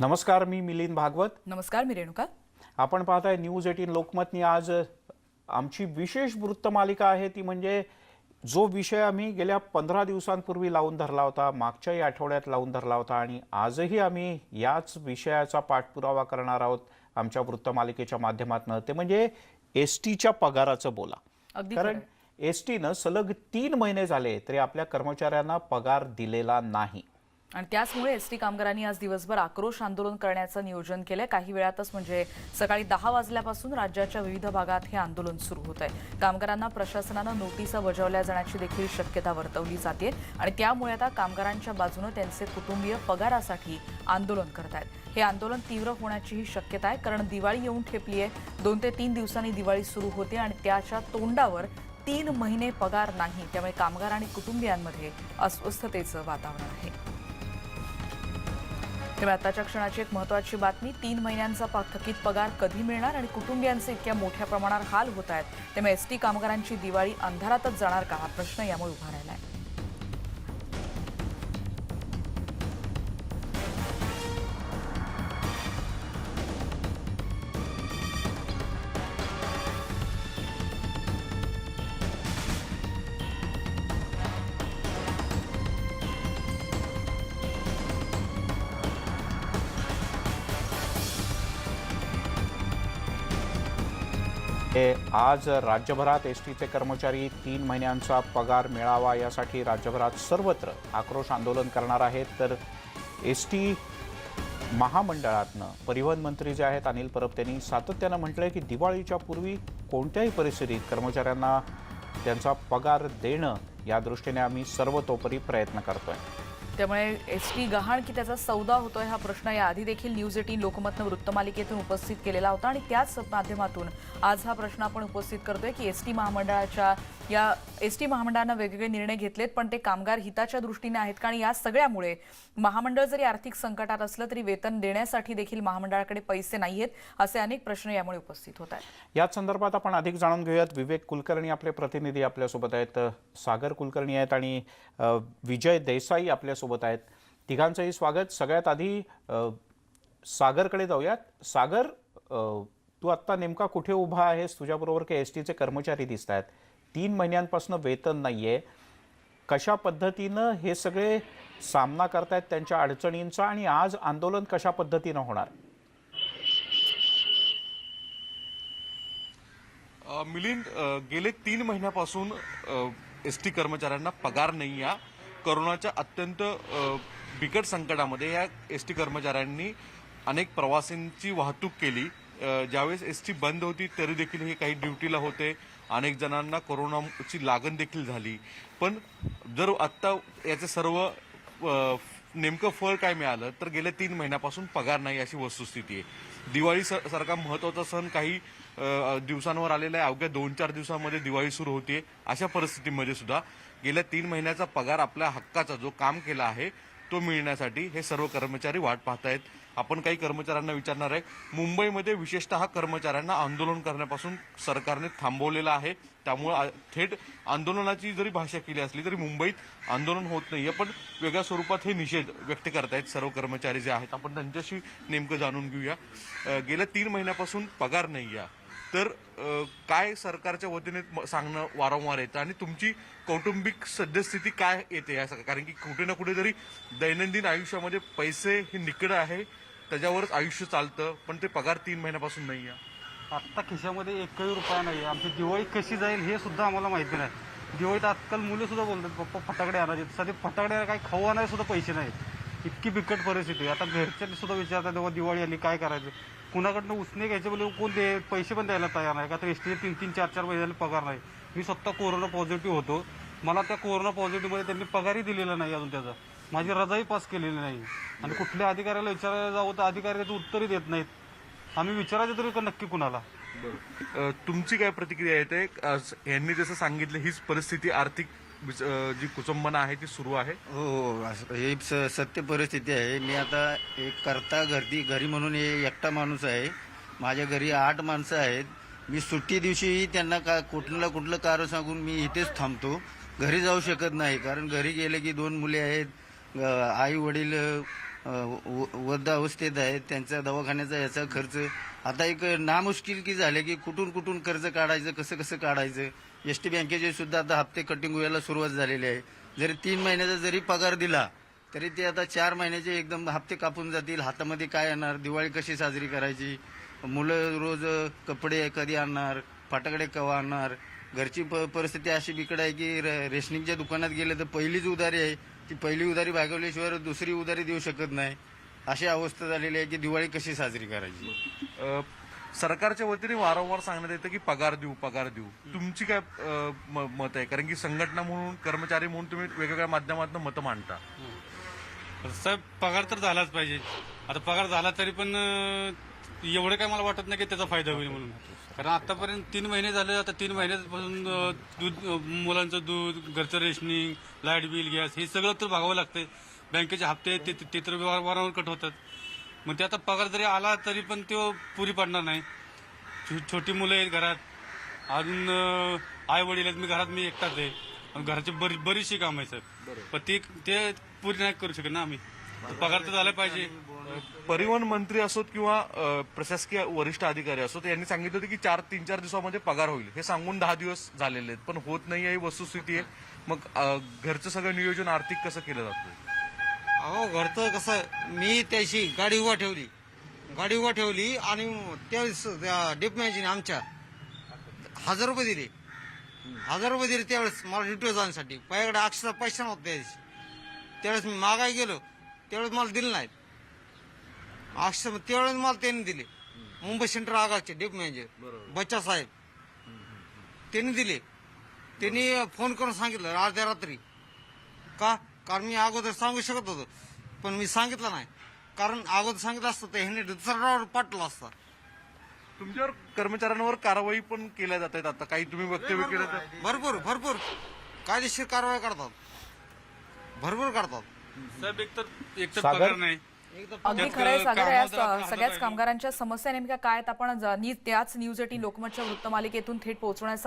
नमस्कार मी मिलिंद भागवत. नमस्कार मी रेणुका. आपण पाहताय न्यूज एटीन लोकमतनी आज आमची विशेष वृत्तमालिका आहे. ती म्हणजे जो विषय आम्ही गेल्या पंधरा दिवसांपूर्वी लावून धरला होता मागच्याही आठवड्यात लावून धरला होता आणि आजही आम्ही याच विषयाचा पाठपुरावा करणार आहोत आमच्या वृत्तमालिकेच्या माध्यमातून. ते म्हणजे एस टीच्या पगाराचं बोला. कारण एस टीनं सलग तीन महिने झाले तरी आपल्या कर्मचाऱ्यांना पगार दिलेला नाही. आणि त्याचमुळे एस टी कामगारांनी आज दिवसभर आक्रोश आंदोलन करण्याचं नियोजन केलंय. काही वेळातच म्हणजे सकाळी दहा वाजल्यापासून राज्याच्या विविध भागात हे आंदोलन सुरू होत आहे कामगारांना प्रशासनानं नोटिसा बजावल्या जाण्याची देखील शक्यता वर्तवली जाते आणि त्यामुळे आता कामगारांच्या बाजूनं त्यांचे कुटुंबीय पगारासाठी आंदोलन करत आहेत हे आंदोलन तीव्र होण्याचीही शक्यता आहे कारण दिवाळी येऊन ठेपली आहे दोन ते तीन दिवसांनी दिवाळी सुरू होते आणि त्याच्या तोंडावर तीन महिने पगार नाही. त्यामुळे कामगार आणि कुटुंबियांमध्ये अस्वस्थतेचं वातावरण आहे. तेव्हा आताच्या क्षणाची एक महत्वाची बातमी तीन महिन्यांचा थकीत पगार कधी मिळणार आणि कुटुंबियांचे इतक्या मोठ्या प्रमाणावर हाल होत आहेत? त्यामुळे एस टी कामगारांची दिवाळी अंधारातच जाणार का? हा प्रश्न यामुळे उभा राहिला आहे आज राज्यभरात एस टीचे कर्मचारी तीन महिन्यांचा पगार मिळावा यासाठी राज्यभरात सर्वत्र आक्रोश आंदोलन करणार आहेत. तर एस टी महामंडळातनं परिवहन मंत्री जे आहेत अनिल परब त्यांनी सातत्यानं म्हटलं आहे की दिवाळीच्या पूर्वी कोणत्याही परिस्थितीत कर्मचाऱ्यांना त्यांचा पगार देणं या दृष्टीने आम्ही सर्वतोपरी प्रयत्न करतोय. त्यामुळे एस टी गहाण की त्याचा सौदा होतोय हा प्रश्न याआधी देखील न्यूज एटीन लोकमतनं वृत्तमालिकेतून उपस्थित केलेला होता आणि त्याच माध्यमातून आज हा प्रश्न आपण उपस्थित करतोय की एस टी महामंडळाच्या या एस टी महामंडळानं वेगवेगळे निर्णय घेतलेत पण ते कामगार हिताच्या दृष्टीने आहेत का? आणि या सगळ्यामुळे महामंडळ जरी आर्थिक संकटात असलं तरी वेतन देण्यासाठी देखील महामंडळाकडे पैसे नाहीयेत असे अनेक प्रश्न यामुळे उपस्थित होत आहेत. याच संदर्भात आपण अधिक जाणून घेऊयात. विवेक कुलकर्णी आपले प्रतिनिधी आपल्यासोबत आहेत. सागर कुलकर्णी आहेत आणि विजय देसाई आपल्यासोबत आहेत. तिघांचंही स्वागत. सगळ्यात आधी सागरकडे जाऊयात. सागर तू आत्ता नेमका कुठे उभा आहेस? तुझ्याबरोबर काही एस टीचे कर्मचारी दिसत आहेत तीन महिन्यांपासून वेतन नाहीये. कशा पद्धतीनं हे सगळे सामना करतायत त्यांच्या अडचणींचा आणि आज आंदोलन कशा पद्धतीनं होणार? मिलिंद गेले तीन महिन्यापासून एस टी कर्मचाऱ्यांना पगार नाही आहे करोनाच्या अत्यंत बिकट संकटामध्ये या एस टी कर्मचाऱ्यांनी अनेक प्रवासींची वाहतूक केली. ज्यावेळेस एस टी बंद होती तरी देखील हे काही ड्युटीला होते. अनेक जणांना कोरोनाची लागण देखील झाली. पण जर आत्ता याचे सर्व नेमकं फळ काय मिळालं तर गेल्या तीन महिन्यापासून पगार नाही अशी वस्तुस्थिती आहे. दिवाळी स- सारखा महत्त्वाचा सण काही दिवसांवर आलेला आहे. अवघ्या दोन चार दिवसांमध्ये दिवाळी सुरू होते अशा परिस्थितीमध्ये सुद्धा गेल्या तीन महिन्याचा पगार आपल्या हक्काचा जो काम केला आहे तो मिळण्यासाठी हे सर्व कर्मचारी वाट पाहतायत. आपण काही कर्मचाऱ्यांना विचारणार आहे मुंबईमध्ये विशेषतः कर्मचाऱ्यांना आंदोलन करण्यापासून सरकारने थांबवलेलं आहे. त्यामुळे थेट आंदोलनाची जरी भाषा केली असली तरी मुंबईत आंदोलन होत नाहीये पण वेगळ्या स्वरूपात हे निषेध व्यक्त करतायत सर्व कर्मचारी जे आहेत. आपण त्यांच्याशी नेमकं जाणून घेऊया. गेल्या तीन महिन्यापासून पगार नाही या तर काय सरकारच्या वतीने सांगणं वारंवार येतं आणि तुमची कौटुंबिक सद्यस्थिती काय येते या सगळ्या? कारण की कुठे ना कुठे तरी दैनंदिन आयुष्यामध्ये पैसे हे निकड आहे त्याच्यावरच आयुष्य चालतं पण ते पगार तीन महिन्यापासून नाही आहे. आत्ता खिशामध्ये एकही रुपया नाही आहे. आमची दिवाळी कशी जाईल हे सुद्धा आम्हाला माहिती नाही. दिवाळीत आजकाल मुलं सुद्धा बोलतात पप्पा फटाकडे आणायचे. सध्या फटाकडे काही खाऊ आणायला सुद्धा पैसे नाहीत. इतकी बिकट परिस्थिती आहे. आता घरच्यांनी सुद्धा विचारतात तेव्हा दिवाळी आली काय करायचं? कुणाकडनं उसने घ्यायचे बोलले कोण दे पैसे पण द्यायला तयार नाही. का तर एसटीचे तीन तीन चार चार महिन्याला पगार नाही. मी स्वतः कोरोना पॉझिटिव्ह होतो. मला त्या कोरोना पॉझिटिव्हमध्ये त्यांनी पगारही दिलेला नाही अजून त्याचा. माझी रजाही पास केलेली नाही. आणि कुठल्या अधिकाऱ्याला विचारायला जावं तर अधिकारी त्याचं उत्तरही देत नाहीत. आम्ही विचारायचं तरी का नक्की कुणाला? तुमची काय प्रतिक्रिया येते यांनी जसं सांगितलं हीच परिस्थिती आर्थिक जी कुचंबना आहे ती सुरू आहे? हो हो. असं हे स- सत्य परिस्थिती आहे. मी आता एक करता घरती घरी म्हणून हे एकटा माणूस आहे. माझ्या घरी आठ माणसं आहेत. मी सुट्टी दिवशीही त्यांना का कुठलं कुठलं कारण सांगून मी इथेच थांबतो. घरी जाऊ शकत नाही कारण घरी गेले की दोन मुले आहेत. आई वडील व- वृद्ध अवस्थेत आहेत. त्यांचा दवाखान्याचा याचा खर्च. आता एक नामुश्किल की झाले की कुठून कुठून कर्ज काढायचं कसं कसं काढायचं? एस टी बँकेचे सुद्धा आता हप्ते कटिंग व्हायला सुरुवात झालेली आहे. जरी तीन महिन्याचा जरी पगार दिला तरी ते आता चार महिन्याचे एकदम हप्ते कापून जातील. हातामध्ये काय येणार दिवाळी कशी साजरी करायची? मुलं रोज कपडे कधी आणणार? फाटाकडे कवा आणणार? घरची प- परिस्थिती अशी बिकड आहे की रेशनिंगच्या दुकानात गेलं तर पहिलीच उधारी आहे. ती पहिली उधारी भागवल्याशिवाय दुसरी उधारी देऊ शकत नाही. अशी अवस्था झालेली आहे की दिवाळी कशी साजरी करायची? सरकारच्या वतीने वारंवार सांगण्यात येतं की पगार देऊ पगार देऊ. तुमची काय मत आहे? कारण की संघटना म्हणून कर्मचारी म्हणून तुम्ही वेगवेगळ्या माध्यमातून मतं मांडता. साहेब पगार तर झालाच पाहिजे. आता पगार झाला तरी पण एवढं काय मला वाटत नाही की त्याचा फायदा होईल म्हणून. कारण आतापर्यंत तीन महिने झाले आता तीन महिन्यापासून दूध मुलांचं दूध घरचं रेशनिंग लाइट बिल गॅस हे सगळं तर भागावं लागतंय. बँकेचे हप्ते ते तर वार- वारंवार कट होतात. मग ते आता पगार जरी आला तरी पण तो पुरी पडणार नाही. छो- छोटी मुलं आहेत घरात. अजून आई वडील आहेत. मी घरात मी एकटाच आहे. आणि घराची बरी बरीचशी काम आहे सर पण ते ते पुरी नाही करू शकत ना आम्ही. पगार तर झाला पाहिजे. परिवहन मंत्री असोत किंवा प्रशासकीय वरिष्ठ अधिकारी असोत यांनी सांगितलं होतं की चार तीन चार दिवसामध्ये पगार होईल. हे सांगून दहा दिवस झालेले आहेत. पण होत नाही आहे ही वस्तुस्थिती आहे. मग घरचं सगळं नियोजन आर्थिक कसं केलं जातं? अहो घरचं कसं मी त्याशी गाडी उभा ठेवली. गाडी उभा ठेवली आणि त्यावेळेस डेप मॅजिने आमच्या हजार रुपये दिले. हजार रुपये दिले त्यावेळेस मला ड्युटीवर जाण्यासाठी. माझ्याकडे अक्षरशः पैसा नव्हता त्या दिवशी त्यावेळेस मी मागाय गेलो. त्यावेळेस मला दिले नाहीत. अक्षर त्यावेळेस मला त्यांनी दिले. मुंबई सेंट्रल आगाचे डेप मॅनेजर बच्चा साहेब. त्यांनी दिले. त्यांनी फोन करून सांगितलं अर्ध्या रात्री. का? कारण मी अगोदर सांगू शकत होतो पण मी सांगितलं नाही. कारण अगोदर सांगितलं असतं तर ह्याने दुसरा पाठला असता. तुमच्यावर कर्मचाऱ्यांवर कारवाई पण केल्या जात आहेत आता? काही तुम्ही वक्तव्य केलं तर? भरपूर भरपूर. कायदेशीर कारवाई करतात. भरपूर करतात. साहेब सागर? पगार नाही. अगदी त्यात खरंय सागर सगळ्याच कामगारांच्या समस्या नेमक्या काय आहेत? आपण ज- नी- त्याच न्यूज एटीन लोकमतच्या वृत्तमालिकेतून थेट पोहोचवण्याचा